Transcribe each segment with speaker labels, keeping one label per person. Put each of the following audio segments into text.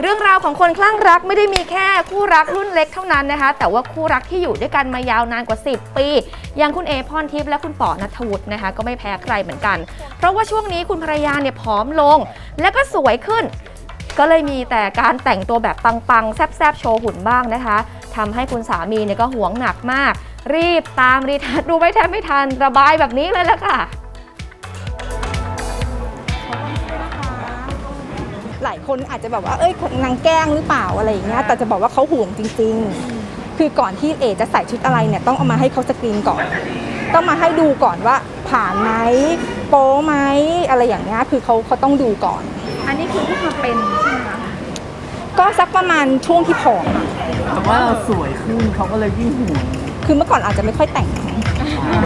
Speaker 1: เรื่องราวของคนคลั่งรักไม่ได้มีแค่คู่รักรุ่นเล็กเท่านั้นนะคะ แต่ว่าคู่รักที่อยู่ด้วยกันมายาวนานกว่า 10 ปี อย่างคุณเอพรทิพย์และคุณป๋อนัทวุฒินะคะ ก็ไม่แพ้ใครเหมือนกัน เพราะว่าช่วงนี้คุณภรรยาเนี่ยผอมลง และก็สวยขึ้น ก็เลยมีแต่การแต่งตัวแบบปังๆ แซบๆ โชว์หุ่นบ้างนะคะทำให้คุณสามีเนี่ยก็หวงหนักมาก รีบตามรีทัชดูไม่แทบไม่ทันระบายแบบนี้เลยละค่ะ
Speaker 2: ลายคนอาจจะแบบว่าเอ้ยนางแกล้งหรือเปล่าอะไรอย่างเงี้ยแต่จะบอกว่าเขาห่วงจริง ๆ คือก่อนที่เอจะใส่ชุดอะไรเนี่ยต้องเอามาให้เขาสกรีนก่อน ต้องมาให้ดูก่อนว่าผ่านไหมโป๊ไหมอะไรอย่างเงี้ยคือเขาเขาต้องดูก่อน
Speaker 1: อันนี้คือที่มาเป็นใช่ไหมคะ
Speaker 2: ก็สักประมาณช่วงที่ผอมอะ
Speaker 3: แต่ว่าเราสวยขึ้นเขาก็เลยยิ่งห่วง
Speaker 2: คือเมื่อก่อนอาจจะไม่ค่อยแต่ง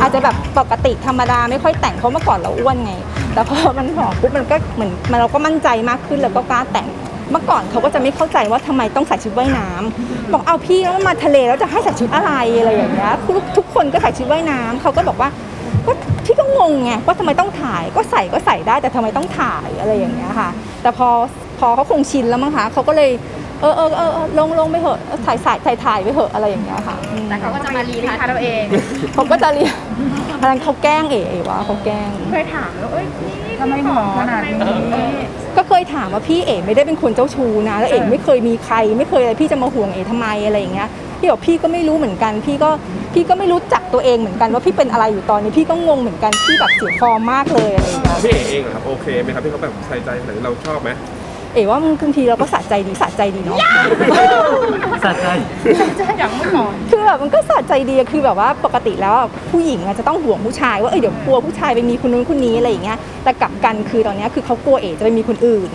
Speaker 2: อาจจะแบบปกติธรรมดาไม่ค่อยแต่งเพราะเมื่อก่อนเราอ้วนไง แต่พอมันผอมปุ๊บมันก็เหมือนมันเราก็มั่นใจมากขึ้นแล้วก็กล้าแต่งเมื่อก่อนเขาก็จะไม่เข้าใจว่าทำไมต้องใส่ชุดว่ายน้ำบอกเอาพี่แล้วมาทะเลแล้วจะให้ใส่ชุดอะไรอะไรอย่างเงี้ยทุกคนก็ใส่ชุดว่ายน้ำเขาก็บอกว่าก็พี่ก็งงไงว่าทำไมต้องถ่ายก็ใส่ก็ใส่ได้แต่ทำไมต้องถ่ายอะไรอย่างเงี้ยค่ะ แต่พอพอเขาคงชินแล้วมั้งคะเขาก็เลย เออเออเออเออลงลงไปเถอะถ่ายถ่ายถ่ายถ่ายไปเถอะอะไรอย่างเงี้ยค่ะอืม
Speaker 1: แต่เขาก็จะมารีทัชเราเอง
Speaker 2: เขาก็จะเรียกอันนั้นเขาแกล้งเอ๋เอ๋วะเขาแกล้ง
Speaker 1: เคยถามแล้วเอ้ยนี่
Speaker 3: ทำไมหมอขนาดนี้
Speaker 2: ก็เคยถามว่าพี่เอ๋ไม่ได้เป็นคนเจ้าชู้นะ แล้วเอ๋ไม่เคยมีใคร ไม่เคยอะไรพี่จะมาห่วงเอ๋ทำไมอะไรอย่างเงี้ยพี่บอกพี่ก็ไม่รู้เหมือนกัน พี่ก็พี่ก็ไม่รู้จักตัวเองเหมือนกันว่าพี่เป็นอะไรอยู่ตอนนี้พี่ก็งงเหมือนกันพี่แบบเสียฟอร์มมากเลยอะไรอย่างเงี้ย
Speaker 4: พี่เอ๋เองเหรอครับโอเคไหมครับที่เขาแบบใส่ใจหรือเราชอบไหม
Speaker 2: เอ๋ว่าบางทีเราก็สะใจดีสะใจดีเนาะ
Speaker 3: สะใจ
Speaker 2: คือแบบมันก็สะใจดีอะคือแบบว่าปกติแล้วอะผู้หญิงอะจะต้องห่วงผู้ชายว่าเออเดี๋ยวกลัวผู้ชายไปมีคนนู้นคนนี้อะไรอย่างเงี้ยแต่กลับกันคือตอนเนี้ยคือเขากลัวเอ๋จะไปมีคนอื่น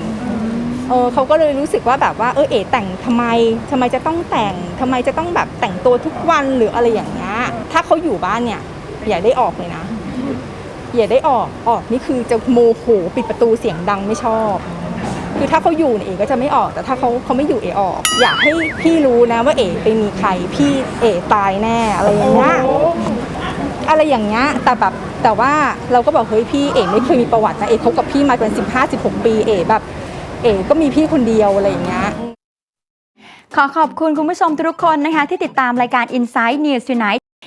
Speaker 2: เออเขาก็เลยรู้สึกว่าแบบว่าเออเอ๋แต่งทำไมทำไมจะต้องแต่งทำไมจะต้องแบบแต่งตัวทุกวันหรืออะไรอย่างเงี้ยถ้าเขาอยู่บ้านเนี่ยอย่าได้ออกเลยนะ อย่าได้ออกออกนี่คือจะโมโหปิดประตูเสียงดังไม่ชอบ คือถ้าเขาอยู่เนี่ยเอ๋ก็จะไม่ออก แต่ถ้าเขาเขาไม่อยู่เอ๋ออก อยากให้พี่รู้นะว่าเอ๋ไปมีใครพี่เอ๋ตายแน่อะไรอย่างเงี้ยอะไรอย่างเงี้ยแต่แบบแต่ว่าเราก็บอกเฮ้ยพี่เอ๋ไม่เคยมีประวัตินะเอ๋คบกับพี่มาเป็น 15 16 ปีเอ๋แบบ เอ๋ก็มีพี่คนเดียวอะไรอย่างเงี้ย
Speaker 5: ขอขอบคุณคุณผู้ชมทุกคนนะคะ ที่ติดตามรายการ Inside News Tonight